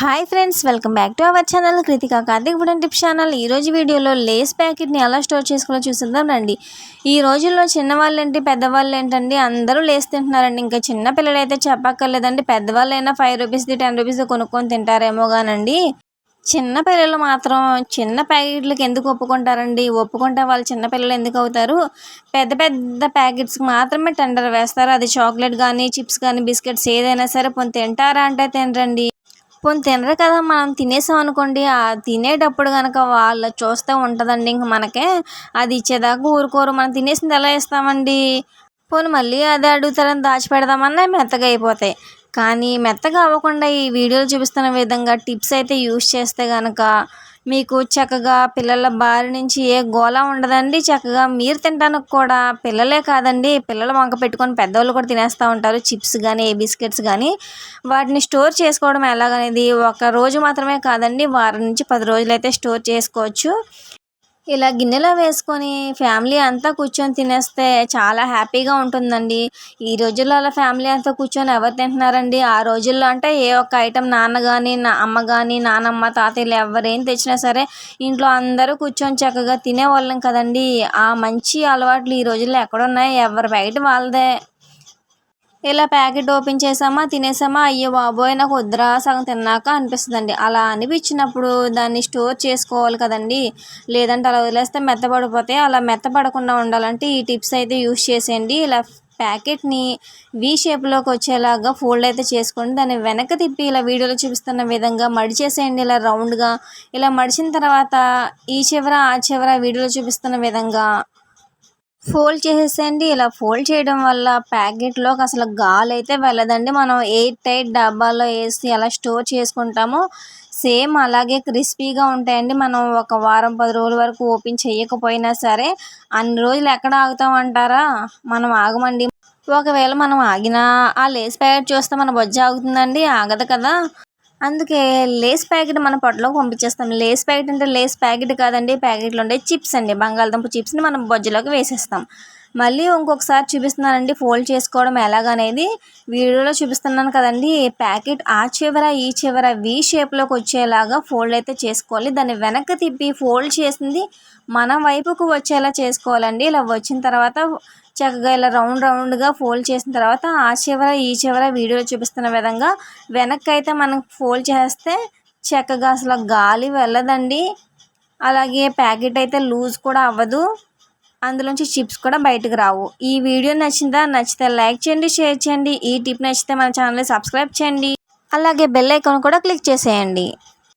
Hi friends welcome back to our channel Kruthika Karthik and tip channel ఈ రోజు వీడియోలో Lay's ప్యాకెట్ని ఎలా store చేసుకోవాలో చూసిద్దాం రండి. ఈ రోజుల్లో చిన్నవాళ్ళు ఏంటి పెద్దవాళ్ళు ఏంటండి అందరూ లేస్ తింటున్నారండి. ఇంకా చిన్న పిల్లలు అయితే చెప్పక్కర్లేదండి పెద్దవాళ్ళు అయినా ఫైవ్ రూపీస్ది టెన్ రూపీస్ కొనుక్కొని తింటారేమో కానండి చిన్న పిల్లలు మాత్రం చిన్న ప్యాకెట్లకు ఎందుకు ఒప్పుకుంటారండి? ఒప్పుకుంటే వాళ్ళు చిన్న పిల్లలు ఎందుకు అవుతారు? పెద్ద పెద్ద ప్యాకెట్స్కి మాత్రమే టెండర్ వేస్తారు. అది చాక్లెట్ కానీ చిప్స్ కానీ బిస్కెట్స్ ఏదైనా సరే పొంది తింటారా అంటే తినరండి. పోనీ తినరు కదా మనం తినేసాం అనుకోండి ఆ తినేటప్పుడు కనుక వాళ్ళు చూస్తే ఉంటుందండి ఇంక మనకే. అది ఇచ్చేదాకా ఊరుకోరు. మనం తినేసింది ఎలా ఇస్తామండి? పోనీ మళ్ళీ అదే అడుగుతారని దాచిపెడదామన్నా మెత్తగా అయిపోతాయి. కానీ మెత్తగా అవ్వకుండా ఈ వీడియోలు చూపిస్తున్న విధంగా టిప్స్ అయితే యూస్ చేస్తే కనుక మీకు చక్కగా పిల్లల బారి నుంచి ఏ గోళ ఉండదండి. చక్కగా మీరు తినడానికి కూడా పిల్లలే కాదండి. పిల్లలు వంక పెట్టుకొని పెద్దవాళ్ళు కూడా తినేస్తూ ఉంటారు. చిప్స్ కానీ ఏ బిస్కెట్స్ కానీ వాటిని స్టోర్ చేసుకోవడం ఎలాగనేది ఒక రోజు మాత్రమే కాదండి. వారం నుంచి పది రోజులు అయితే స్టోర్ చేసుకోవచ్చు. ఇలా గిన్నెలో వేసుకొని ఫ్యామిలీ అంతా కూర్చొని తినేస్తే చాలా హ్యాపీగా ఉంటుందండి. ఈ రోజుల్లో అలా ఫ్యామిలీ అంతా కూర్చొని ఎవరు తింటున్నారండి? ఆ రోజుల్లో అంటే ఏ ఒక్క ఐటెం నాన్న కానీ నా అమ్మ కానీ నానమ్మ తాతయ్యలు ఎవరేం తెచ్చినా సరే ఇంట్లో అందరూ కూర్చొని చక్కగా తినేవాళ్ళం కదండి. ఆ మంచి అలవాట్లు ఈ రోజుల్లో ఎక్కడున్నాయి? ఎవరి బయట వాళ్ళదే ఇలా ప్యాకెట్ ఓపెన్ చేసామా తినేసామా? అయ్యో బాబోయ్ నాకు వద్దురా సగం తిన్నాక అనిపిస్తుందండి. అలా అనిపించినప్పుడు దాన్ని స్టోర్ చేసుకోవాలి కదండి. లేదంటే అలా వదిలేస్తే మెత్తపడిపోతే అలా మెత్తపడకుండా ఉండాలంటే ఈ టిప్స్ అయితే యూస్ చేసేయండి. ఇలా ప్యాకెట్ని వీ షేప్లోకి వచ్చేలాగా ఫోల్డ్ అయితే చేసుకోండి. దాన్ని వెనక తిప్పి ఇలా వీడియోలో చూపిస్తున్న విధంగా మడిచేసేయండి ఇలా రౌండ్గా ఇలా మడిచిన తర్వాత ఈ చివర ఆ చివర వీడియోలో చూపిస్తున్న విధంగా ఫోల్డ్ చేసేసేయండి. ఇలా ఫోల్డ్ చేయడం వల్ల ప్యాకెట్లోకి అసలు గాలి అయితే వెళ్ళదండి. మనం ఎయిట్ టైట్ డబ్బాలో వేసి అలా స్టోర్ చేసుకుంటామో. సేమ్ అలాగే క్రిస్పీగా ఉంటాయండి. మనం ఒక వారం పది రోజుల వరకు ఓపెన్ చేయకపోయినా సరే. అన్ని రోజులు ఎక్కడ ఆగుతాం అంటారా? మనం ఆగమండి. ఒకవేళ మనం ఆగినా ఆ లేస్ ప్యాకెట్ చూస్తే మన బొజ్జ ఆగుతుందండి. ఆగదు కదా. అందుకే లేస్ ప్యాకెట్ మన పొట్టలోకి పంపించేస్తాం. లేస్ ప్యాకెట్ అంటే లేస్ ప్యాకెట్ కాదండి ప్యాకెట్లో ఉండే చిప్స్ అండి. బంగాళదుంప చిప్స్ని మనం బొజ్జలోకి వేసేస్తాం. మళ్ళీ ఇంకొకసారి చూపిస్తున్నానండి ఫోల్డ్ చేసుకోవడం ఎలాగనేది. వీడియోలో చూపిస్తున్నాను కదండి ప్యాకెట్ ఆ చివర ఈ చివర వి షేప్లోకి వచ్చేలాగా ఫోల్డ్ అయితే చేసుకోవాలి. దాన్ని వెనక్కి తిప్పి ఫోల్డ్ చేసింది మన వైపుకు వచ్చేలా చేసుకోవాలండి. ఇలా వచ్చిన తర్వాత చక్కగా ఇలా రౌండ్ రౌండ్గా ఫోల్డ్ చేసిన తర్వాత ఆ చివర ఈ చివర వీడియోలో చూపిస్తున్న విధంగా వెనక్కి అయితే మనం ఫోల్డ్ చేస్తే చక్కగా అసలు గాలి వెళ్ళదండి. అలాగే ప్యాకెట్ అయితే లూజ్ కూడా అవ్వదు. అందులోంచి చిప్స్ కూడా బయటకు రావు. ఈ వీడియో నచ్చిందా? నచ్చితే లైక్ చేయండి షేర్ చేయండి. ఈ టిప్ నచ్చితే మన ఛానల్ని సబ్స్క్రైబ్ చేయండి. అలాగే బెల్ ఐకాన్ కూడా క్లిక్ చేసేయండి.